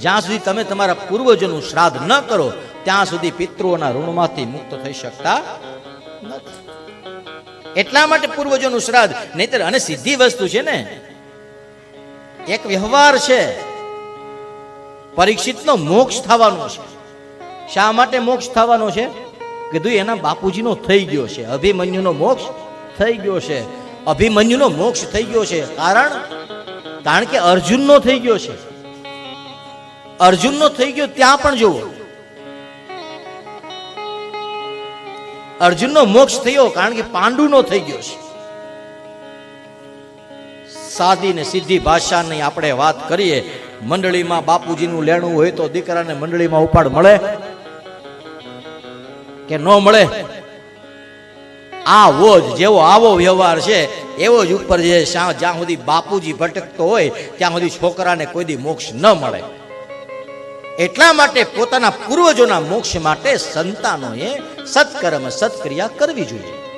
જ્યાં સુધી તમે તમારા પૂર્વજોનું શ્રાદ્ધ ન કરો, ત્યાં સુધી પિતૃઓના ઋણમાંથી મુક્ત થઈ શકતા એટલા માટે પૂર્વજોનું શ્રાદ્ધ, નહીતર અને સીધી વસ્તુ છે ને, એક વ્યવહાર છે. પરીક્ષિતનો મોક્ષ થવાનો છે. શા માટે મોક્ષ થવાનો છે? કીધું એના બાપુજીનો થઈ ગયો છે. અભિમન્યુનો મોક્ષ થઈ ગયો છે. અભિમન્યુનો મોક્ષ થઈ ગયો છે. કારણ? કારણ કે અર્જુનનો થઈ ગયો છે. અર્જુનનો થઈ ગયો, ત્યાં પણ જુઓ. અર્જુનનો મોક્ષ થયો કારણ કે પાંડુનો થઈ ગયો છે. સાદી ને સીધી ભાષાની આપણે વાત કરીએ, મંડળીમાં બાપુજીનું લેણું હોય તો દીકરાને મંડળીમાં ઉપાડ મળે કે ન મળે? આવો જ જેવો આવો વ્યવહાર છે, એવો જ ઉપર જે જ્યાં સુધી બાપુજી ભટકતો હોય, ત્યાં સુધી છોકરાને કોઈ દી મોક્ષ ન મળે. એટલા માટે પોતાના પૂર્વજોના મોક્ષ માટે સંતાનોએ સત્કર્મ સત્ક્રિયા કરવી જોઈએ.